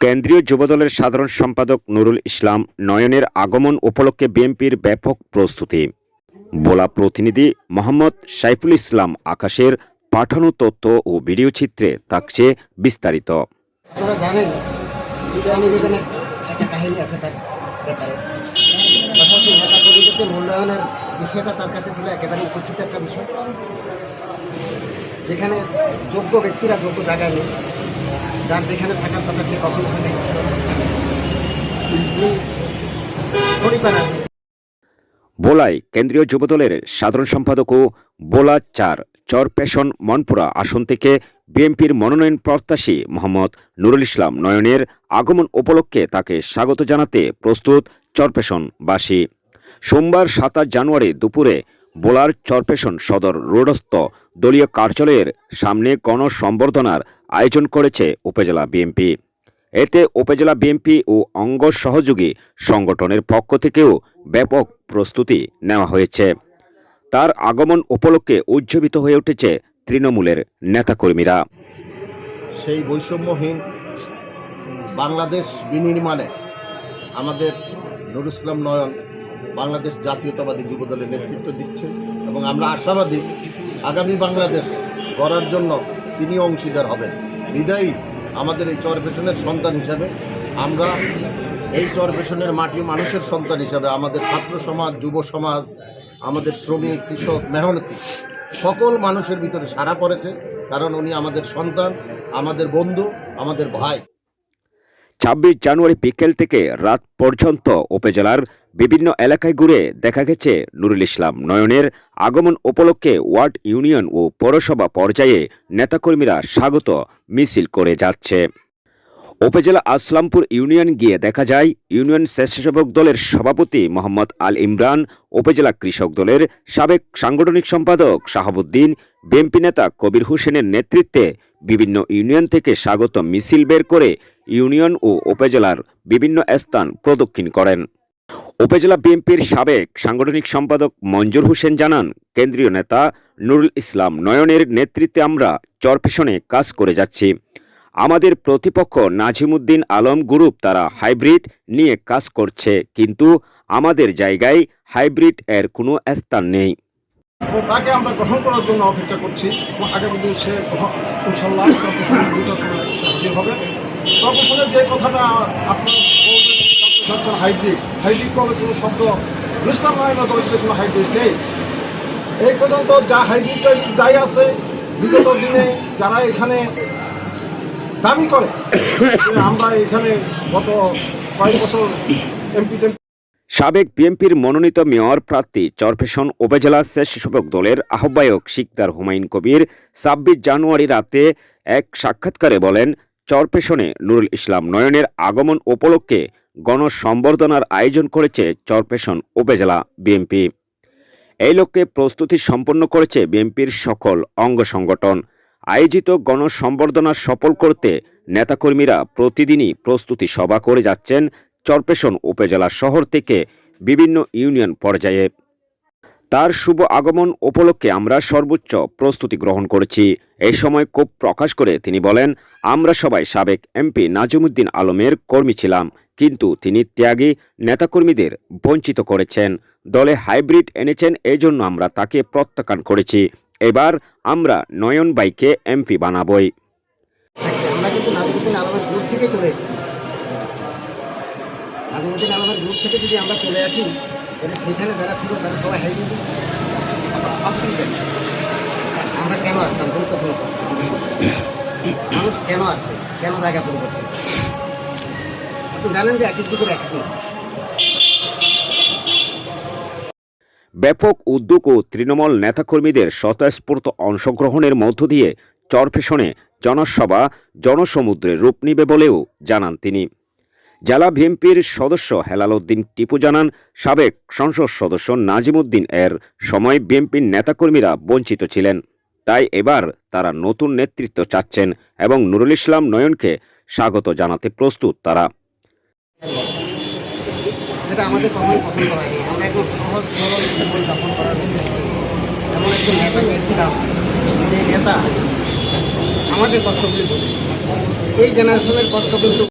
কেন্দ্রীয় যুবদলের সাধারণ সম্পাদক নুরুল ইসলাম নয়নের আগমন উপলক্ষে বিএনপির ব্যাপক প্রস্তুতি। বোলা প্রতিনিধি মোহাম্মদ সাইফুল ইসলাম আকাশের পাঠানো তথ্য ও ভিডিও চিত্রে থাকছে বিস্তারিত। যেখানে যোগ্য ব্যক্তিরা যোগ্য জায়গায় নেই যার যেখানে থাকার কথা সে কখনো সেখানে ছিল না। উনি পরিবার বোলায় কেন্দ্রীয় যুবদলের সাধারণ সম্পাদক ও বোলা চার চরপেশন মনপুরা আসন থেকে বিএনপির মনোনয়ন প্রত্যাশী মোহাম্মদ নুরুল ইসলাম নয়নের আগমন উপলক্ষে তাকে স্বাগত জানাতে প্রস্তুত চরপেশনবাসী সোমবার সাতাশ জানুয়ারি দুপুরে বোলার চরপেশন সদর রোডস্থ দলীয় কার্যালয়ের সামনে গণসম্বর্ধনার আয়োজন করেছে উপজেলা বিএনপি। এতে উপজেলা বিএনপি ও অঙ্গ সহযোগী সংগঠনের পক্ষ থেকেও ব্যাপক প্রস্তুতি নেওয়া হয়েছে। তার আগমন উপলক্ষে উজ্জীবিত হয়ে উঠেছে তৃণমূলের নেতাকর্মীরা। সেই বৈষম্যহীন বাংলাদেশ বিনির্মাণে আমাদের নুরুল ইসলাম নয়ন বাংলাদেশ জাতীয়তাবাদী যুবদলের নেতৃত্ব দিচ্ছেন এবং আমরা আশাবাদী আগামী বাংলাদেশ গড়ার জন্য তিনি অংশীদার হবেন। বিদায়ী আমাদের এই চরপেশনের সন্তান হিসাবে। আমরা এই চরপেশনের মাটি মানুষের সন্তান হিসাবে, আমাদের ছাত্র সমাজ, যুব সমাজ, আমাদের শ্রমিক, কৃষক, মেহনতি, সকল মানুষের ভিতরে সারা পড়েছে, কারণ উনি আমাদের সন্তান, আমাদের বন্ধু, আমাদের ভাই। ছাব্বিশ জানুয়ারি বিকেল থেকে রাত পর্যন্ত উপজেলার বিভিন্ন এলাকায় ঘুরে দেখা গেছে নুরুল ইসলাম নয়নের আগমন উপলক্ষে ওয়ার্ড ইউনিয়ন ও পৌরসভা পর্যায়ে নেতাকর্মীরা স্বাগত মিছিল করে যাচ্ছে। উপজেলা আসলামপুর ইউনিয়ন গিয়ে দেখা যায়, ইউনিয়ন স্বেচ্ছাসেবক দলের সভাপতি মোহাম্মদ আল ইমরান, উপজেলা কৃষক দলের সাবেক সাংগঠনিক সম্পাদক শাহাবুদ্দিন, বিএনপি নেতা কবির হোসেনের নেতৃত্বে বিভিন্ন ইউনিয়ন থেকে স্বাগত মিছিল বের করে ইউনিয়ন ও উপজেলার বিভিন্ন স্থান প্রদক্ষিণ করেন। উপজেলা বিএনপির সাবেক সাংগঠনিক সম্পাদক মঞ্জুর হোসেন জানান, কেন্দ্রীয় নেতা নুরুল ইসলাম নয়নের নেতৃত্বে আমরা চরপেশনে কাজ করে যাচ্ছি। আমাদের প্রতিপক্ষ নাজিমুদ্দিন আলম গ্রুপ তারা হাইব্রিড নিয়ে কাজ করছে, কিন্তু আমাদের জায়গায় হাইব্রিড এর কোনো স্থান নেই। তাকে আমরা গ্রহণ করার জন্য অপেক্ষা করছি আগামী দিন সে ইনশাল্লাহ হবে। কর্পোরেশনের যে কথাটা আপনার হাইব্রিড। হাইব্রিড শব্দ নারায়ণ দলতে কোনো হাইব্রিড নেই। এই পর্যন্ত যা হাইব্রিডটা যাই আছে, বিগত দিনে যারা এখানে দাবি করে আমরা এখানে গত কয়েক বছর এমপি সাবেক বিএনপির মনোনীত মেয়র প্রার্থী চরফেশন উপজেলা স্বেচ্ছাসেবক দলের আহ্বায়ক শিকদার হুমায়ুন কবির ছাব্বিশ জানুয়ারি রাতে এক সাক্ষাৎকারে বলেন চরপেশনে নুরুল ইসলাম নয়নের আগমন উপলক্ষে গণসম্বর্ধনার আয়োজন করেছে চরপেশন উপজেলা বিএনপি। এই লক্ষ্যে প্রস্তুতি সম্পন্ন করেছে বিএনপির সকল অঙ্গ সংগঠন। আয়োজিত গণসম্বর্ধনা সফল করতে নেতাকর্মীরা প্রতিদিনই প্রস্তুতি সভা করে যাচ্ছেন চরপেশন উপজেলা শহর থেকে বিভিন্ন ইউনিয়ন পর্যায়ে। তার শুভ আগমন উপলক্ষে আমরা সর্বোচ্চ প্রস্তুতি গ্রহণ করেছি। এই সময় ক্ষোভ প্রকাশ করে তিনি বলেন, আমরা সবাই সাবেক এমপি নাজিমুদ্দিন আলমের কর্মী ছিলাম, কিন্তু তিনি ত্যাগী নেতাকর্মীদের বঞ্চিত করেছেন। দলে হাইব্রিড এনেছেন, এজন্য আমরা তাকে প্রত্যাখ্যান করেছি। এবার আমরা নয়ন বাইকে এমপি বানাবই। থেকে চলে গ্রুপ থেকে যদি আমরা চলে আসি তাহলে সেখানে যারা ছিল, তারা সবাই হাই দিবে আমরা কেন আসতাম গুরুত্বপূর্ণ প্রশ্ন। মানুষ কেন আসছে? কেন জায়গা পরিবর্তন? আপনি জানেন যে এক এক এক ব্যাপক উদ্যোগ ও তৃণমূল নেতাকর্মীদের স্বতঃস্ফূর্ত অংশগ্রহণের মধ্য দিয়ে চরফেশনে জনসভা জনসমুদ্রে রূপ নিবে বলেও জানান তিনি। জেলা বিএনপির সদস্য হেলাল উদ্দিন টিপু জানান, সাবেক সংসদ সদস্য নাজিমুদ্দিন এর সময় বিএনপির নেতাকর্মীরা বঞ্চিত ছিলেন। তাই এবার তারা নতুন নেতৃত্ব চাচ্ছেন এবং নুরুল ইসলাম নয়নকে স্বাগত জানাতে প্রস্তুত তারা। আমাদের কষ্টগুলি এই জেনারেশনের কষ্ট কিন্তু